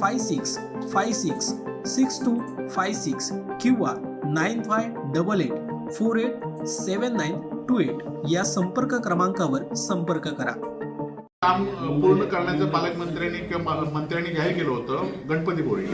five six five six six two five six किंवा nine five double eight four eight seven nine two eight या संपर्क क्रमांकावर संपर्क करा. काम पूर्ण करण्याचं पालकमंत्र्यांनी किंवा मंत्र्यांनी जाहीर केलं होतं गणपतीपुळी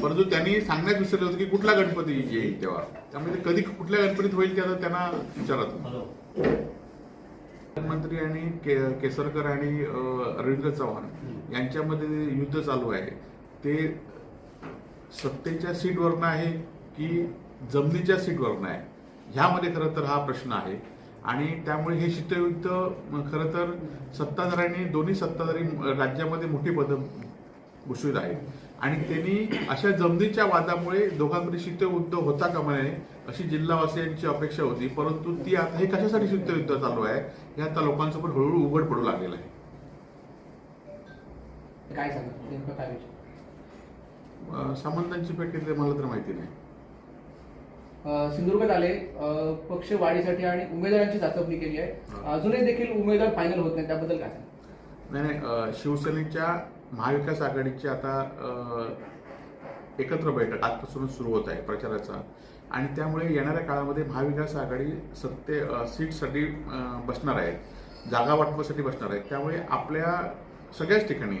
परंतु त्यांनी सांगण्यात विसरलं होतं की कुठला गणपती येईल तेव्हा. त्यामुळे ते कधी कुठल्या गणपतीत होईल ते आता त्यांना विचारत पालकमंत्री आणि के- केसरकर आणि रवींद्र चव्हाण यांच्यामध्ये युद्ध चालू आहे. ते सत्तेच्या सीटवरनं आहे की जमिनीच्या सीटवरनं आहे ह्यामध्ये खरं तर हा प्रश्न आहे. आणि त्यामुळे हे शीतयुद्ध खरं तर सत्ताधाऱ्यांनी दोन्ही सत्ताधारी राज्यामध्ये मोठी पदं घुसवित आहेत. आणि त्यांनी अशा जमिनीच्या वादामुळे दोघांमध्ये शीतयुद्ध होता कामा नये अशी जिल्हावासियांची अपेक्षा होती. परंतु ती आता हे कशासाठी शीतयुद्ध चालू आहे? हे आता लोकांसमोर हळूहळू उघड पडू लागलेलं आहे. काय सांगा सामंतांची पेट किती मला तर माहिती नाही. सिंधुदुर्गात आले पक्ष वाढीसाठी आणि उमेदवारांची चाचपणी केली आहे. अजूनही देखील उमेदवार फायनल होत नाही त्याबद्दल काय नाही नाही शिवसेनेच्या महाविकास आघाडीची आता एकत्र बैठक आजपासूनच सुरू होत आहे प्रचाराचा. आणि त्यामुळे येणाऱ्या काळामध्ये महाविकास आघाडी सत्ते सीटसाठी बसणार आहेत जागा वाटपासाठी बसणार आहेत त्यामुळे आपल्या सगळ्याच ठिकाणी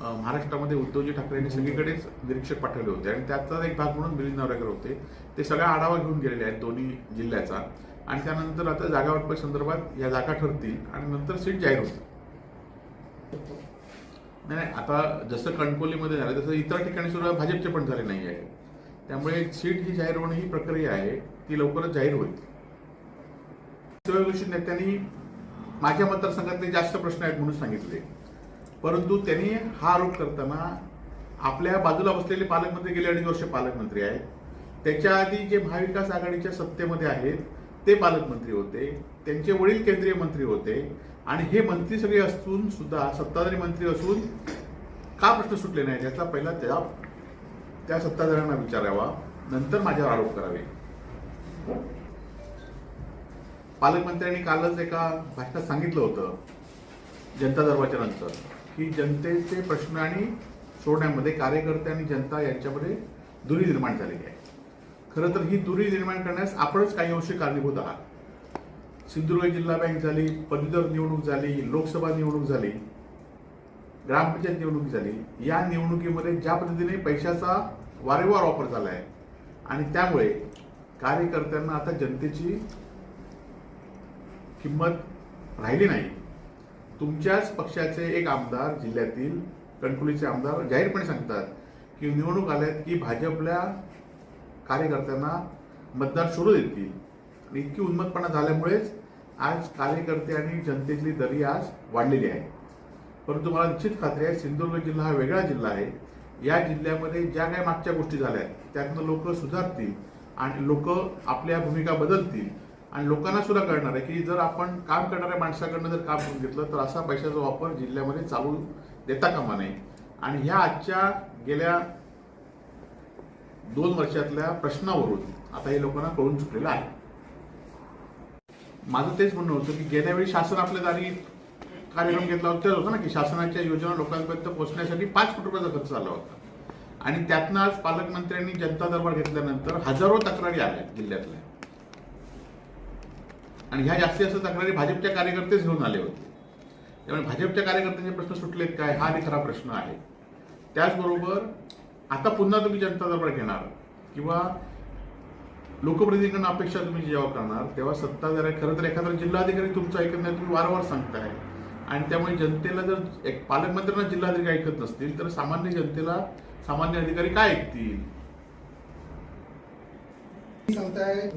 महाराष्ट्रामध्ये उद्धवजी ठाकरे यांनी सगळीकडेच निरीक्षक पाठवले होते आणि त्याचा एक भाग म्हणून मिलिंद नवरेकर होते. ते सगळा आढावा घेऊन गेलेले आहेत दोन्ही जिल्ह्याचा. आणि त्यानंतर आता जागा संदर्भात या जागा ठरतील आणि नंतर सीट जाहीर होतील नाही नाही, आता जसं कणकोलीमध्ये झालं तसं इतर ठिकाणी सुद्धा भाजपचे पण झाले नाही आहे. त्यामुळे सीट ही जाहीर होणं ही प्रक्रिया आहे ती लवकरच जाहीर होईल. शिवसेना नेत्यांनी माझ्या मतदारसंघातले जास्त प्रश्न आहेत म्हणून सांगितले. परंतु त्यांनी हा आरोप करताना आपल्या बाजूला बसलेले पालकमंत्री गेले अडीच वर्ष पालकमंत्री आहेत. त्याच्या आधी जे महाविकास आघाडीच्या सत्तेमध्ये आहेत ते पालकमंत्री होते त्यांचे वडील केंद्रीय मंत्री होते आणि हे मंत्री सगळे असून सुद्धा सत्ताधारी मंत्री असून का प्रश्न सुटले नाही याचा पहिला त्या त्या सत्ताधाऱ्यांना विचारावा नंतर माझ्यावर आरोप करावे. पालकमंत्र्यांनी कालच एका भाषणात सांगितलं होतं जनता दरबारच्या नंतर. की जनतेचे प्रश्न आणि सोडण्यामध्ये कार्यकर्ते आणि जनता यांच्यामध्ये दुरी निर्माण झालेली आहे. खरं तर ही दुरी निर्माण करण्यास आपणच काही अंशी कारणीभूत आहात. सिंधुदुर्ग जिल्हा बँक झाली पदवीधर निवडणूक झाली लोकसभा निवडणूक झाली ग्रामपंचायत निवडणूक झाली या निवडणुकीमध्ये ज्या पद्धतीने पैशाचा वारंवार वापर झाला आहे आणि त्यामुळे कार्यकर्त्यांना आता जनतेची किंमत राहिली नाही तुमच्याच पक्षाचे एक आमदार जिल्ह्यातील कणकुलीचे आमदार जाहीरपणे सांगतात की निवडणूक आल्यात की भाजपल्या कार्यकर्त्यांना मतदार सोडू देतील. आणि इतकी उन्मतपणा झाल्यामुळेच आज कार्यकर्ते आणि जनतेतली दरी आज वाढलेली आहे. परंतु मला निश्चित खात्री आहे सिंधुदुर्ग जिल्हा हा वेगळा जिल्हा आहे. या जिल्ह्यामध्ये ज्या काही मागच्या गोष्टी झाल्या आहेत त्यातनं लोक सुधारतील आणि लोक आपल्या भूमिका बदलतील. आणि लोकांना सुद्धा कळणार आहे की जर आपण काम करणाऱ्या माणसाकडनं जर काम करून घेतलं तर असा पैशाचा वापर जिल्ह्यामध्ये चालू देता कामा नये. आणि ह्या आजच्या गेल्या दोन वर्षातल्या प्रश्नावरून आता हे लोकांना कळून चुकलेलं आहे. माझं तेच म्हणणं होतं की गेल्या वेळी शासन आपल्या दारी कार्यक्रम घेतला होता तेच होता ना की शासनाच्या योजना लोकांपर्यंत पोहोचण्यासाठी पाच कोटी रुपयाचा खर्च झाला होता. आणि त्यातनं आज पालकमंत्र्यांनी जनता दरबार घेतल्यानंतर हजारो तक्रारी आल्या जिल्ह्यातल्या. आणि ह्या जास्तीत जास्त तक्रारी भाजपच्या कार्यकर्तेच घेऊन आले होते. त्यामुळे भाजपच्या कार्यकर्त्यांचे प्रश्न सुटलेत काय? हा आणि खरा प्रश्न आहे. त्याचबरोबर आता पुन्हा तुम्ही जनता दरबार घेणार किंवा लोकप्रतिनिधींकडून अपेक्षा तुम्ही जेव्हा करणार तेव्हा सत्ताधारी खरं तर एखादा जिल्हाधिकारी तुमचं ऐकत नाही तुम्ही वारंवार सांगताय. आणि त्यामुळे जनतेला जर एक पालकमंत्र्यांना जिल्हाधिकारी ऐकत नसतील तर सामान्य जनतेला सामान्य अधिकारी काय ऐकतील? सांगताय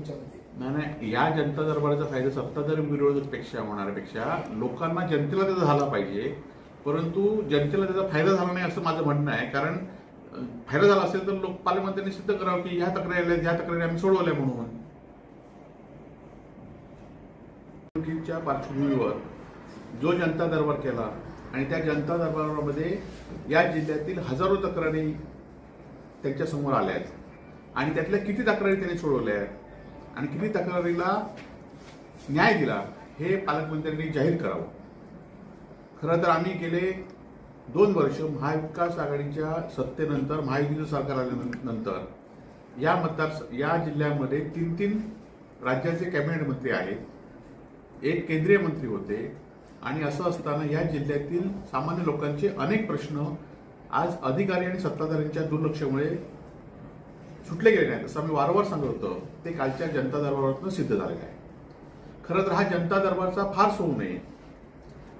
नाही नाही या जनता दरबाराचा फायदा सत्ताधारी विरोधपेक्षा होणाऱ्यापेक्षा लोकांना जनतेला त्याचा झाला पाहिजे. परंतु जनतेला त्याचा फायदा झाला नाही असं माझं म्हणणं आहे. कारण फायदा झाला असेल तर लोक पालकमंत्र्यांनी सिद्ध करावं की ह्या तक्रारी आल्या ह्या तक्रारी आम्ही सोडवल्या म्हणून. निवडणुकीच्या पार्श्वभूमीवर जो जनता दरबार केला आणि त्या जनता दरबारामध्ये या जिल्ह्यातील हजारो तक्रारी त्यांच्यासमोर आल्या आहेत. आणि त्यातल्या किती तक्रारी त्यांनी सोडवल्या आहेत? आणि किती तक्रारीला न्याय दिला हे पालकमंत्र्यांनी जाहीर करावं. खरं तर आम्ही गेले दोन वर्ष महाविकास आघाडीच्या सत्तेनंतर महायुतीचं सरकार आल्यानंतर या मतदार या जिल्ह्यामध्ये तीन तीन राज्याचे कॅबिनेट मंत्री आहेत एक केंद्रीय मंत्री होते आणि असं असताना या जिल्ह्यातील सामान्य लोकांचे अनेक प्रश्न आज अधिकारी आणि सत्ताधाऱ्यांच्या दुर्लक्षामुळे सुटले गेले नाहीत. असं आम्ही वारंवार सांगत होतो. ते कालच्या जनता दरबारातून सिद्ध झालेलं आहे खरं तर हा जनता दरबारचा फार होऊ नये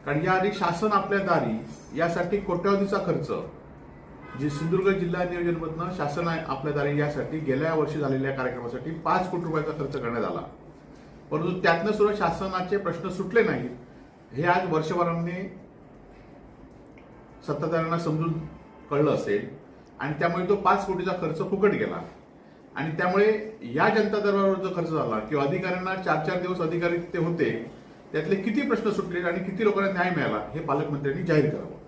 कारण याआधी शासन आपल्या दारी यासाठी कोट्यावधीचा खर्च जे सिंधुदुर्ग जिल्हा नियोजनमधनं शासन आहे आपल्या दारी यासाठी गेल्या वर्षी झालेल्या कार्यक्रमासाठी पाच कोटी रुपयाचा खर्च करण्यात आला. परंतु त्यातनं सुद्धा शासनाचे प्रश्न सुटले नाहीत. हे आज वर्षभरांनी सत्ताधाऱ्यांना समजून कळलं असेल. आणि त्यामुळे तो पाच कोटीचा खर्च फुकट गेला. आणि त्यामुळे या जनता दरबारावर जो खर्च झाला किंवा अधिकाऱ्यांना चार चार दिवस अधिकारी ते होते त्यातले किती प्रश्न सुटले आणि किती लोकांना न्याय मिळाला हे पालकमंत्र्यांनी जाहीर करावं.